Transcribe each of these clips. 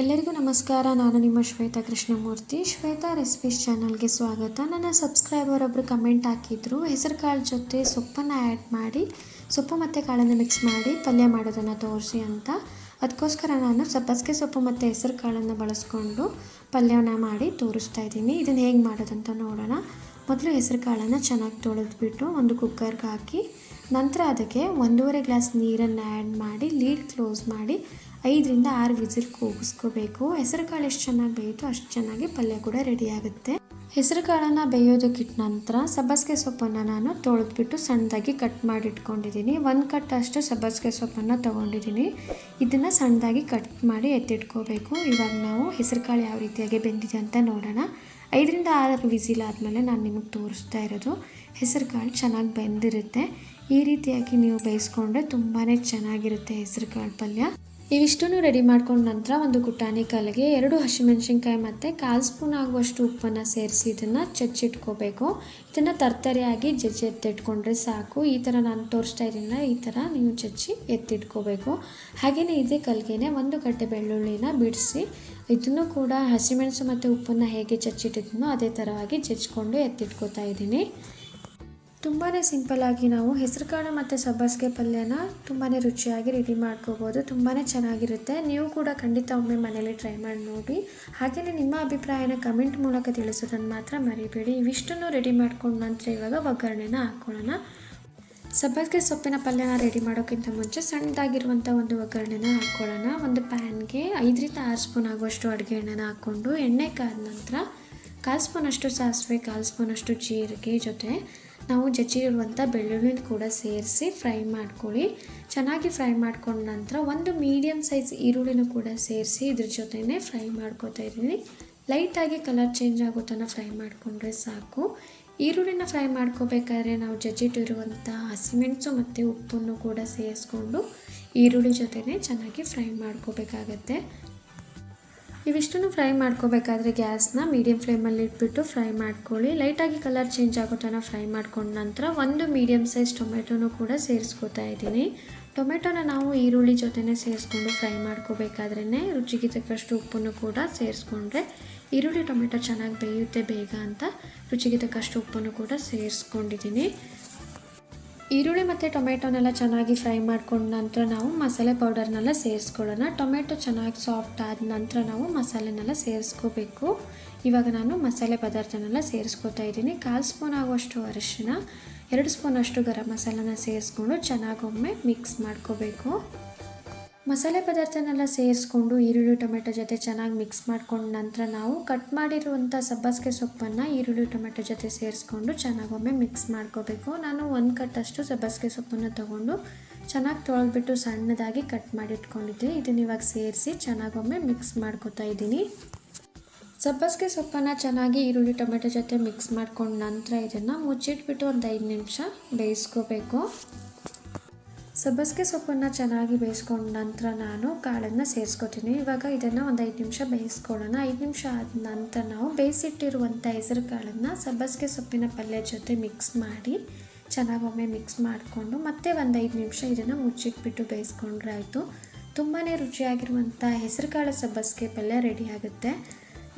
ಎಲ್ಲರಿಗೂ ನಮಸ್ಕಾರ. ನಾನು ನಿಮ್ಮ ಶ್ವೇತಾ ಕೃಷ್ಣಮೂರ್ತಿ. ಶ್ವೇತಾ ರೆಸಿಪೀಸ್ ಚಾನಲ್ಗೆ ಸ್ವಾಗತ. ನನ್ನ ಸಬ್ಸ್ಕ್ರೈಬರ್ ಒಬ್ಬರು ಕಮೆಂಟ್ ಹಾಕಿದ್ರು. ಹೆಸರು ಕಾಳು ಜೊತೆ ಸೊಪ್ಪನ್ನು ಆ್ಯಡ್ ಮಾಡಿ, ಸೊಪ್ಪು ಮತ್ತು ಕಾಳನ್ನು ಮಿಕ್ಸ್ ಮಾಡಿ ಪಲ್ಯ ಮಾಡೋದನ್ನು ತೋರಿಸಿ ಅಂತ. ಅದಕ್ಕೋಸ್ಕರ ನಾನು ಸಬ್ಬಸಿಗೆ ಸೊಪ್ಪು ಮತ್ತು ಹೆಸರು ಕಾಳನ್ನು ಬಳಸ್ಕೊಂಡು ಪಲ್ಯವನ್ನು ಮಾಡಿ ತೋರಿಸ್ತಾ ಇದ್ದೀನಿ. ಇದನ್ನು ಹೇಗೆ ಮಾಡೋದಂತ ನೋಡೋಣ. ಮೊದಲು ಹೆಸರು ಕಾಳನ್ನು ಚೆನ್ನಾಗಿ ತೊಳೆದ್ಬಿಟ್ಟು ಒಂದು ಕುಕ್ಕರ್ಗೆ ಹಾಕಿ, ನಂತರ ಅದಕ್ಕೆ ಒಂದೂವರೆ ಗ್ಲಾಸ್ ನೀರನ್ನು ಆ್ಯಡ್ ಮಾಡಿ ಲೀಡ್ ಕ್ಲೋಸ್ ಮಾಡಿ ಐದರಿಂದ ಆರು ವಿಸಿಲ್ ಕೂಗಿಸ್ಕೋಬೇಕು. ಹೆಸರು ಕಾಳು ಎಷ್ಟು ಚೆನ್ನಾಗಿ ಬೇಯಿತು ಅಷ್ಟು ಚೆನ್ನಾಗಿ ಪಲ್ಯ ಕೂಡ ರೆಡಿ ಆಗುತ್ತೆ. ಹೆಸರು ಕಾಳನ್ನು ಬೇಯೋದಕ್ಕಿಟ್ಟ ನಂತರ ಸಬ್ಬಸಿಗೆ ಸೊಪ್ಪನ್ನು ನಾನು ತೊಳೆದ್ಬಿಟ್ಟು ಸಣ್ಣದಾಗಿ ಕಟ್ ಮಾಡಿ ಇಟ್ಕೊಂಡಿದ್ದೀನಿ ಒಂದು ಕಟ್ ಅಷ್ಟು ಸಬ್ಬಸಿಗೆ ಸೊಪ್ಪನ್ನು ತೊಗೊಂಡಿದ್ದೀನಿ. ಇದನ್ನು ಸಣ್ಣದಾಗಿ ಕಟ್ ಮಾಡಿ ಎತ್ತಿಟ್ಕೋಬೇಕು. ಇವಾಗ ನಾವು ಹೆಸರು ಕಾಳು ಯಾವ ರೀತಿಯಾಗಿ ಬೆಂದಿದೆ ಅಂತ ನೋಡೋಣ. ಐದರಿಂದ ಆರು ವಿಸಿಲ್ ಆದಮೇಲೆ ನಾನು ನಿಮಗೆ ತೋರಿಸ್ತಾ ಇರೋದು ಹೆಸರು ಕಾಳು ಚೆನ್ನಾಗಿ ಬೆಂದಿರುತ್ತೆ. ಈ ರೀತಿಯಾಗಿ ನೀವು ಬೇಯಿಸ್ಕೊಂಡ್ರೆ ತುಂಬಾ ಚೆನ್ನಾಗಿರುತ್ತೆ ಹೆಸರು ಕಾಳು ಪಲ್ಯ. ಇವಿಷ್ಟನ್ನು ರೆಡಿ ಮಾಡ್ಕೊಂಡ ನಂತರ ಒಂದು ಕುಟಾಣಿ ಕಲ್ಲಿಗೆ ಎರಡು ಹಸಿಮೆಣಸಿನ್ಕಾಯಿ ಮತ್ತು ಕಾಲು ಸ್ಪೂನ್ ಆಗುವಷ್ಟು ಉಪ್ಪನ್ನು ಸೇರಿಸಿ ಇದನ್ನು ಚಚ್ಚಿಟ್ಕೋಬೇಕು. ಇದನ್ನು ತರ್ತರಿಯಾಗಿ ಜಜ್ಜಿ ಎತ್ತಿಟ್ಕೊಂಡ್ರೆ ಸಾಕು. ಈ ಥರ ನಾನು ತೋರಿಸ್ತಾ ಇದ್ದೀನ ಈ ಥರ ನೀವು ಚಚ್ಚಿ ಎತ್ತಿಟ್ಕೋಬೇಕು. ಹಾಗೆಯೇ ಇದೇ ಕಲ್ಗೆನೆ ಒಂದು ಗಡ್ಡೆ ಬೆಳ್ಳುಳ್ಳಿನ ಬಿಡಿಸಿ ಇದನ್ನು ಕೂಡ ಹಸಿಮೆಣಸು ಮತ್ತು ಉಪ್ಪನ್ನು ಹೇಗೆ ಚಚ್ಚಿಟ್ಟಿದ್ನೋ ಅದೇ ಥರವಾಗಿ ಜಜ್ಜಿಕೊಂಡು ಎತ್ತಿಟ್ಕೋತಾ ಇದ್ದೀನಿ. ತುಂಬಾ ಸಿಂಪಲ್ಲಾಗಿ ನಾವು ಹೆಸರುಕಾಳು ಮತ್ತು ಸಬ್ಬಸಿಗೆ ಪಲ್ಯನ ತುಂಬಾ ರುಚಿಯಾಗಿ ರೆಡಿ ಮಾಡ್ಕೋಬೋದು. ತುಂಬಾ ಚೆನ್ನಾಗಿರುತ್ತೆ. ನೀವು ಕೂಡ ಖಂಡಿತ ಒಮ್ಮೆ ಮನೇಲಿ ಟ್ರೈ ಮಾಡಿ ನೋಡಿ. ಹಾಗೆಯೇ ನಿಮ್ಮ ಅಭಿಪ್ರಾಯನ ಕಮೆಂಟ್ ಮೂಲಕ ತಿಳಿಸೋದನ್ನು ಮಾತ್ರ ಮರಿಬೇಡಿ. ಇವಿಷ್ಟನ್ನು ರೆಡಿ ಮಾಡ್ಕೊಂಡು ನಂತರ ಇವಾಗ ಒಗ್ಗರಣೆನ ಹಾಕ್ಕೊಳ್ಳೋಣ ಸಬ್ಬಸಿಗೆ ಸೊಪ್ಪಿನ ಪಲ್ಯನ ರೆಡಿ ಮಾಡೋಕ್ಕಿಂತ ಮುಂಚೆ ಸಣ್ಣದಾಗಿರುವಂಥ ಒಂದು ಒಗ್ಗರಣೆನ ಹಾಕ್ಕೊಳ್ಳೋಣ ಒಂದು ಪ್ಯಾನ್ಗೆ ಐದರಿಂದ ಆರು ಸ್ಪೂನ್ ಆಗುವಷ್ಟು ಅಡುಗೆ ಎಣ್ಣೆನ ಹಾಕ್ಕೊಂಡು ಎಣ್ಣೆ ಕಾದ ನಂತರ ಕಾಲು ಸ್ಪೂನಷ್ಟು ಸಾಸಿವೆ, ಕಾಲು ಸ್ಪೂನಷ್ಟು ಜೀರಿಗೆ ಜೊತೆ ನಾವು ಜಜ್ಜಿರುವಂಥ ಬೆಳ್ಳುಳ್ಳಿ ಕೂಡ ಸೇರಿಸಿ ಫ್ರೈ ಮಾಡ್ಕೊಳ್ಳಿ. ಚೆನ್ನಾಗಿ ಫ್ರೈ ಮಾಡ್ಕೊಂಡ ನಂತರ ಒಂದು ಮೀಡಿಯಮ್ ಸೈಜ್ ಈರುಳ್ಳಿನ ಕೂಡ ಸೇರಿಸಿ ಇದ್ರ ಜೊತೆನೇ ಫ್ರೈ ಮಾಡ್ಕೋತಾ ಇದ್ದೀನಿ. ಲೈಟಾಗಿ ಕಲರ್ ಚೇಂಜ್ ಆಗೋ ತನಕ ಫ್ರೈ ಮಾಡಿಕೊಂಡ್ರೆ ಸಾಕು. ಈರುಳ್ಳಿನ ಫ್ರೈ ಮಾಡ್ಕೋಬೇಕಾದ್ರೆ ನಾವು ಜಜ್ಜಿಟ್ಟಿರುವಂಥ ಹಸಿಮೆಣಸು ಮತ್ತು ಉಪ್ಪನ್ನು ಕೂಡ ಸೇರಿಸ್ಕೊಂಡು ಈರುಳ್ಳಿ ಜೊತೆನೇ ಚೆನ್ನಾಗಿ ಫ್ರೈ ಮಾಡ್ಕೋಬೇಕಾಗತ್ತೆ. ಇವಿಷ್ಟನ್ನು ಫ್ರೈ ಮಾಡ್ಕೋಬೇಕಾದ್ರೆ ಗ್ಯಾಸ್ನ ಮೀಡಿಯಂ ಫ್ಲೇಮಲ್ಲಿ ಇಟ್ಬಿಟ್ಟು ಫ್ರೈ ಮಾಡ್ಕೊಳ್ಳಿ. ಲೈಟಾಗಿ ಕಲರ್ ಚೇಂಜ್ ಆಗೋ ತನಕ ಫ್ರೈ ಮಾಡ್ಕೊಂಡ ನಂತರ ಒಂದು ಮೀಡಿಯಮ್ ಸೈಜ್ ಟೊಮೆಟೊನೂ ಕೂಡ ಸೇರಿಸ್ಕೋತಾ ಇದ್ದೀನಿ. ಟೊಮೆಟೊನ ನಾವು ಈರುಳ್ಳಿ ಜೊತೆನೇ ಸೇರಿಸ್ಕೊಂಡು ಫ್ರೈ ಮಾಡ್ಕೋಬೇಕಾದ್ರೇ ರುಚಿಗೆ ತಕ್ಕಷ್ಟು ಉಪ್ಪನ್ನು ಕೂಡ ಸೇರಿಸ್ಕೊಂಡ್ರೆ ಈರುಳ್ಳಿ ಟೊಮೆಟೊ ಚೆನ್ನಾಗಿ ಬೇಯುತ್ತೆ ಬೇಗ ಅಂತ ರುಚಿಗೆ ತಕ್ಕಷ್ಟು ಉಪ್ಪನ್ನು ಕೂಡ ಸೇರಿಸ್ಕೊಂಡಿದ್ದೀನಿ. ಈರುಳ್ಳಿ ಮತ್ತು ಟೊಮೆಟೊನೆಲ್ಲ ಚೆನ್ನಾಗಿ ಫ್ರೈ ಮಾಡ್ಕೊಂಡ ನಂತರ ನಾವು ಮಸಾಲೆ ಪೌಡರ್ನೆಲ್ಲ ಸೇರಿಸ್ಕೊಳ್ಳೋಣ. ಟೊಮೆಟೊ ಚೆನ್ನಾಗಿ ಸಾಫ್ಟ್ ಆದ ನಂತರ ನಾವು ಮಸಾಲೆನೆಲ್ಲ ಸೇರಿಸ್ಕೋಬೇಕು. ಇವಾಗ ನಾನು ಮಸಾಲೆ ಪದಾರ್ಥನೆಲ್ಲ ಸೇರಿಸ್ಕೊತಾ ಇದ್ದೀನಿ. ಕಾಲು ಸ್ಪೂನ್ ಆಗುವಷ್ಟು ಅರಿಶಿನ, ಎರಡು ಸ್ಪೂನ್ ಅಷ್ಟು ಗರಂ ಮಸಾಲನ ಸೇರಿಸ್ಕೊಂಡು ಚೆನ್ನಾಗೊಮ್ಮೆ ಮಿಕ್ಸ್ ಮಾಡ್ಕೋಬೇಕು. ಮಸಾಲೆ ಪದಾರ್ಥನೆಲ್ಲ ಸೇರಿಸ್ಕೊಂಡು ಈರುಳ್ಳಿ, ಟೊಮೆಟೊ ಜೊತೆ ಚೆನ್ನಾಗಿ ಮಿಕ್ಸ್ ಮಾಡ್ಕೊಂಡ ನಂತರ ನಾವು ಕಟ್ ಮಾಡಿರುವಂಥ ಸಬ್ಬಸಿಗೆ ಸೊಪ್ಪನ್ನು ಈರುಳ್ಳಿ, ಟೊಮೆಟೊ ಜೊತೆ ಸೇರಿಸ್ಕೊಂಡು ಚೆನ್ನಾಗೊಮ್ಮೆ ಮಿಕ್ಸ್ ಮಾಡ್ಕೋಬೇಕು. ನಾನು ಒಂದು ಕಟ್ಟಷ್ಟು ಸಬ್ಬಸಿಗೆ ಸೊಪ್ಪನ್ನು ತೊಗೊಂಡು ಚೆನ್ನಾಗಿ ತೊಳೆದ್ಬಿಟ್ಟು ಸಣ್ಣದಾಗಿ ಕಟ್ ಮಾಡಿಟ್ಕೊಂಡಿದ್ದೀನಿ. ಇದನ್ನು ಇವಾಗ ಸೇರಿಸಿ ಚೆನ್ನಾಗೊಮ್ಮೆ ಮಿಕ್ಸ್ ಮಾಡ್ಕೋತಾ ಇದ್ದೀನಿ. ಸಬ್ಬಸಿಗೆ ಸೊಪ್ಪನ್ನು ಚೆನ್ನಾಗಿ ಈರುಳ್ಳಿ, ಟೊಮೆಟೊ ಜೊತೆ ಮಿಕ್ಸ್ ಮಾಡ್ಕೊಂಡು ನಂತರ ಇದನ್ನು ಮುಚ್ಚಿಟ್ಬಿಟ್ಟು ಒಂದು ಐದು ನಿಮಿಷ ಬೇಯಿಸ್ಕೋಬೇಕು. ಸಬ್ಬಸಿಗೆ ಸೊಪ್ಪನ್ನು ಚೆನ್ನಾಗಿ ಬೇಯಿಸ್ಕೊಂಡ ನಂತರ ನಾನು ಕಾಳನ್ನು ಸೇರಿಸ್ಕೊತೀನಿ. ಇವಾಗ ಇದನ್ನು ಒಂದು ಐದು ನಿಮಿಷ ಬೇಯಿಸ್ಕೊಳ್ಳೋಣ. ಐದು ನಿಮಿಷ ಆದ ನಂತರ ನಾವು ಬೇಯಿಸಿಟ್ಟಿರುವಂಥ ಹೆಸರು ಕಾಳನ್ನು ಸಬ್ಬಸಿಗೆ ಸೊಪ್ಪಿನ ಪಲ್ಯ ಜೊತೆ ಮಿಕ್ಸ್ ಮಾಡಿ, ಚೆನ್ನಾಗಿ ಒಮ್ಮೆ ಮಿಕ್ಸ್ ಮಾಡಿಕೊಂಡು ಮತ್ತೆ ಒಂದು ಐದು ನಿಮಿಷ ಇದನ್ನು ಮುಚ್ಚಿಟ್ಬಿಟ್ಟು ಬೇಯಿಸ್ಕೊಂಡ್ರೆ ಆಯಿತು. ತುಂಬಾ ರುಚಿಯಾಗಿರುವಂಥ ಹೆಸರು ಕಾಳು ಸಬ್ಬಸಿಗೆ ಪಲ್ಯ ರೆಡಿ ಆಗುತ್ತೆ.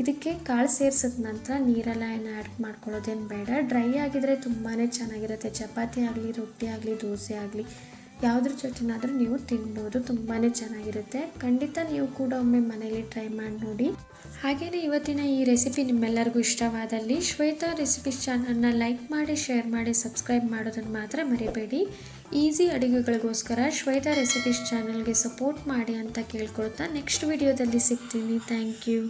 ಇದಕ್ಕೆ ಕಾಳು ಸೇರಿಸಿದ ನಂತರ ನೀರೆಲ್ಲ ಏನು ಆ್ಯಡ್ ಮಾಡ್ಕೊಳ್ಳೋದೇನು ಬೇಡ. ಡ್ರೈ ಆಗಿದರೆ ತುಂಬಾ ಚೆನ್ನಾಗಿರುತ್ತೆ. ಚಪಾತಿ ಆಗಲಿ, ರೊಟ್ಟಿ ಆಗಲಿ, ದೋಸೆ ಆಗಲಿ ಯಾವುದ್ರ ಜೊತೆನಾದರೂ ನೀವು ತಿನ್ಬೋದು ತುಂಬಾ ಚೆನ್ನಾಗಿರುತ್ತೆ. ಖಂಡಿತ ನೀವು ಕೂಡ ಒಮ್ಮೆ ಮನೇಲಿ ಟ್ರೈ ಮಾಡಿ ನೋಡಿ. ಹಾಗೆಯೇ ಇವತ್ತಿನ ಈ ರೆಸಿಪಿ ನಿಮ್ಮೆಲ್ಲರಿಗೂ ಇಷ್ಟವಾದಲ್ಲಿ ಶ್ವೇತಾ ರೆಸಿಪೀಸ್ ಚಾನಲ್ನ ಲೈಕ್ ಮಾಡಿ ಶೇರ್ ಮಾಡಿ ಸಬ್ಸ್ಕ್ರೈಬ್ ಮಾಡೋದನ್ನು ಮಾತ್ರ ಮರಿಬೇಡಿ. ಈಸಿ ಅಡುಗೆಗಳಿಗೋಸ್ಕರ ಶ್ವೇತಾ ರೆಸಿಪೀಸ್ ಚಾನಲ್ಗೆ ಸಪೋರ್ಟ್ ಮಾಡಿ ಅಂತ ಕೇಳ್ಕೊಳ್ತಾ ನೆಕ್ಸ್ಟ್ ವಿಡಿಯೋದಲ್ಲಿ ಸಿಗ್ತೀನಿ. Thank you